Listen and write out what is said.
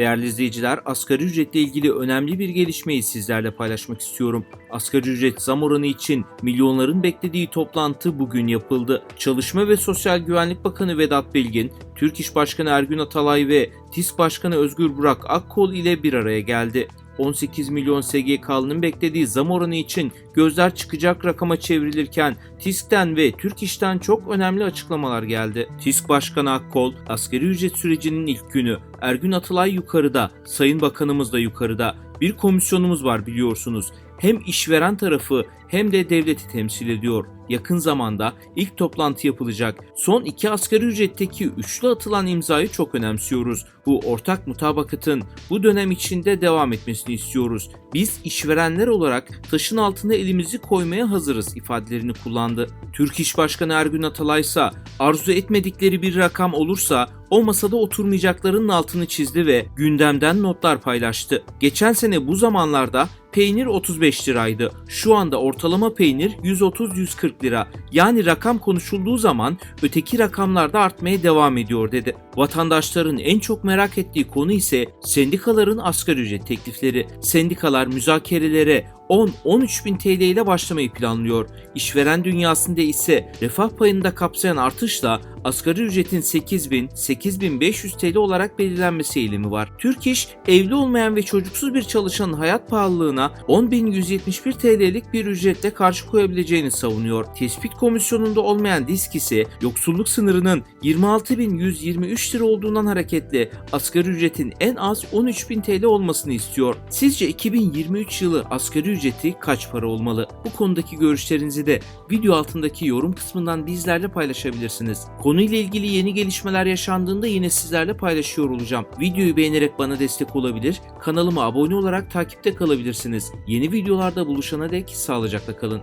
Değerli izleyiciler, asgari ücretle ilgili önemli bir gelişmeyi sizlerle paylaşmak istiyorum. Asgari ücret zam oranı için milyonların beklediği toplantı bugün yapıldı. Çalışma ve Sosyal Güvenlik Bakanı Vedat Bilgin, Türk İş Başkanı Ergün Atalay ve TİSK Başkanı Özgür Burak Akkol ile bir araya geldi. 18 milyon SGK'lının beklediği zam oranı için gözler çıkacak rakama çevrilirken TİSK'ten ve Türk İş'ten çok önemli açıklamalar geldi. TİSK Başkanı Akkol, asgari ücret sürecinin ilk günü Ergün Atalay yukarıda, Sayın Bakanımız da yukarıda. Bir komisyonumuz var biliyorsunuz. Hem işveren tarafı hem de devleti temsil ediyor. Yakın zamanda ilk toplantı yapılacak. Son iki asgari ücretteki üçlü atılan imzayı çok önemsiyoruz. Bu ortak mutabakatın bu dönem içinde devam etmesini istiyoruz. Biz işverenler olarak taşın altına elimizi koymaya hazırız ifadelerini kullandı. Türk İş Başkanı Ergün Atalay ise arzu etmedikleri bir rakam olursa o masada oturmayacaklarının altını çizdi ve gündemden notlar paylaştı. Geçen sene bu zamanlarda peynir 35 liraydı. Şu anda ortalama peynir 130-140 lira. Yani rakam konuşulduğu zaman öteki rakamlar da artmaya devam ediyor dedi. Vatandaşların en çok merak ettiği konu ise sendikaların asgari ücret teklifleri. Sendikalar müzakerelere 10-13 bin TL ile başlamayı planlıyor. İşveren dünyasında ise refah payını da kapsayan artışla asgari ücretin 8000-8500 TL olarak belirlenmesi eğilimi var. Türk İş, evli olmayan ve çocuksuz bir çalışanın hayat pahalılığına 10.171 TL'lik bir ücretle karşı koyabileceğini savunuyor. Tespit komisyonunda olmayan disk ise yoksulluk sınırının 26.123 lira olduğundan hareketle asgari ücretin en az 13.000 TL olmasını istiyor. Sizce 2023 yılı asgari ücreti kaç para olmalı? Bu konudaki görüşlerinizi de video altındaki yorum kısmından bizlerle paylaşabilirsiniz. Konuyla ilgili yeni gelişmeler yaşandığında yine sizlerle paylaşıyor olacağım. Videoyu beğenerek bana destek olabilir, kanalıma abone olarak takipte kalabilirsiniz. Yeni videolarda buluşana dek sağlıcakla kalın.